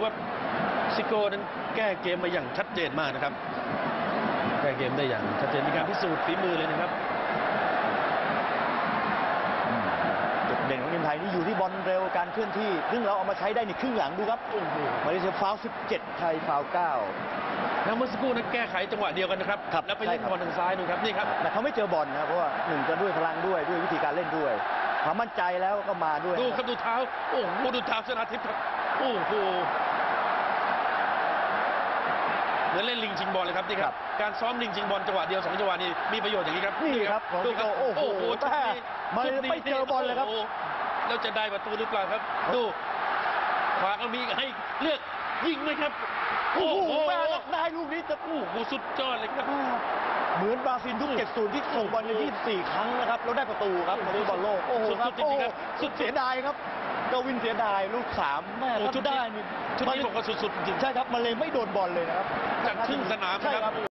อว่าซิโก้นั้นแก้เกมมาอย่างชัดเจนมากนะครับ แก้เกมได้อย่างชัดเจนมีการพิสูจน์ฝีมือเลยนะครับจุดเด่นของทีมไทยนี่อยู่ที่บอลเร็วการเคลื่อนที่ ซึ่งเราเอามาใช้ได้ในครึ่งหลังดูครับโอ้โหมาเลเซียฟาวล์17 ไทยฟาวล์9แล้วเมื่อสักครู่นั้นแก้ไขจังหวะเดียวกันนะครับครับแล้วไปเล่นใช่ครับบอลทางซ้ายนู่นครับนี่ครับแต่เขาไม่เจอบอลนะเพราะว่าหนึ่งก็ด้วยพลังด้วยด้วยวิธีการเล่นด้วยความมั่นใจแล้วก็มาด้วย ดูครับดูเท้าโอ้โหดูเท้าชนะทิพย์ครับ โอ้โหเหมือนเล่นลิงชิงบอลเลยครับนี่ครับ การซ้อมลิงชิงบอลจังหวะเดียวสองจังหวะนี่มีประโยชน์อย่างนี้ครับนี่ครับของดูซิโก้โอ้โหชุดแม่นี้มาเลชุดเซียไม่เจอบอลเลยครับโโหแล้วจะได้ประตูหรือเปล่าครับดูขวาก็มีให้เลือกยิงไหมครับ โอ้โอ้โหโหแม่ล็อกได้ลูกนี้จะโอ้โหสุดยอดเลยครับ เหมือนบราซิลทุก70 ที่ส่งบอลใน24 ครั้งนะครับ แล้วได้ประตูครับในบอลโลก โอ้โหครับสุดๆจริงๆครับโอ้โหสุดเสียดายครับกวินเสียดายลูกสามแม่โอ้ชุดทำนี้ได้นี่ชุดนี้บอกว่าสุดๆจริงๆใช่ครับมันเลยไม่โดนบอลเลยนะครับ จากครึ่งสนามใช่นะครับครับ